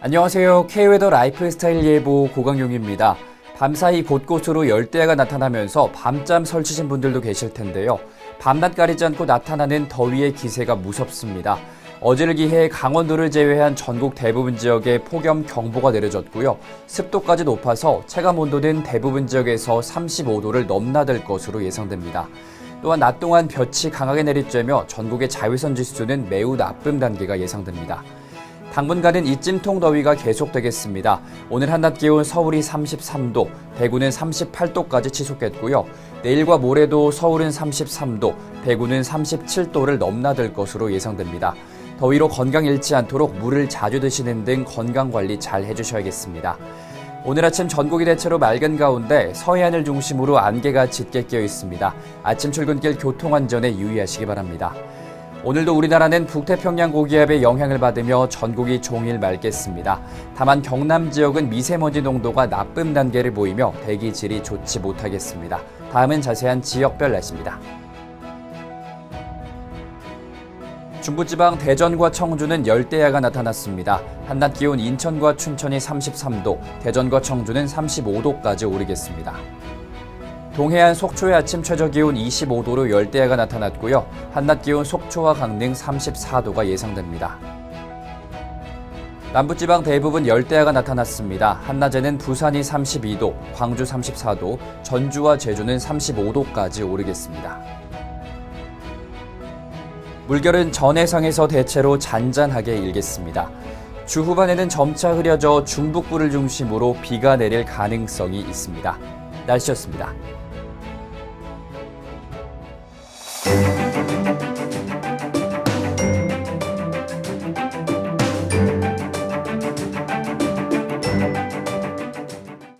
안녕하세요. K웨더 라이프스타일 예보 고강용입니다. 밤사이 곳곳으로 열대야가 나타나면서 밤잠 설치신 분들도 계실 텐데요. 밤낮 가리지 않고 나타나는 더위의 기세가 무섭습니다. 어제를 기해 강원도를 제외한 전국 대부분 지역에 폭염 경보가 내려졌고요. 습도까지 높아서 체감 온도는 대부분 지역에서 35도를 넘나들 것으로 예상됩니다. 또한 낮 동안 볕이 강하게 내리쬐며 전국의 자외선 지수는 매우 나쁨 단계가 예상됩니다. 당분간은 이 찜통 더위가 계속되겠습니다. 오늘 한낮 기온 서울이 33도, 대구는 38도까지 치솟겠고요. 내일과 모레도 서울은 33도, 대구는 37도를 넘나들 것으로 예상됩니다. 더위로 건강 잃지 않도록 물을 자주 드시는 등 건강 관리 잘 해주셔야겠습니다. 오늘 아침 전국이 대체로 맑은 가운데 서해안을 중심으로 안개가 짙게 끼어 있습니다. 아침 출근길 교통 안전에 유의하시기 바랍니다. 오늘도 우리나라는 북태평양 고기압의 영향을 받으며 전국이 종일 맑겠습니다. 다만 경남 지역은 미세먼지 농도가 나쁨 단계를 보이며 대기 질이 좋지 못하겠습니다. 다음은 자세한 지역별 날씨입니다. 중부지방 대전과 청주는 열대야가 나타났습니다. 한낮 기온 인천과 춘천이 33도, 대전과 청주는 35도까지 오르겠습니다. 동해안 속초의 아침 최저 기온 25도로 열대야가 나타났고요. 한낮 기온 속초와 강릉 34도가 예상됩니다. 남부지방 대부분 열대야가 나타났습니다. 한낮에는 부산이 32도, 광주 34도, 전주와 제주는 35도까지 오르겠습니다. 물결은 전해상에서 대체로 잔잔하게 일겠습니다. 주 후반에는 점차 흐려져 중북부를 중심으로 비가 내릴 가능성이 있습니다. 날씨였습니다.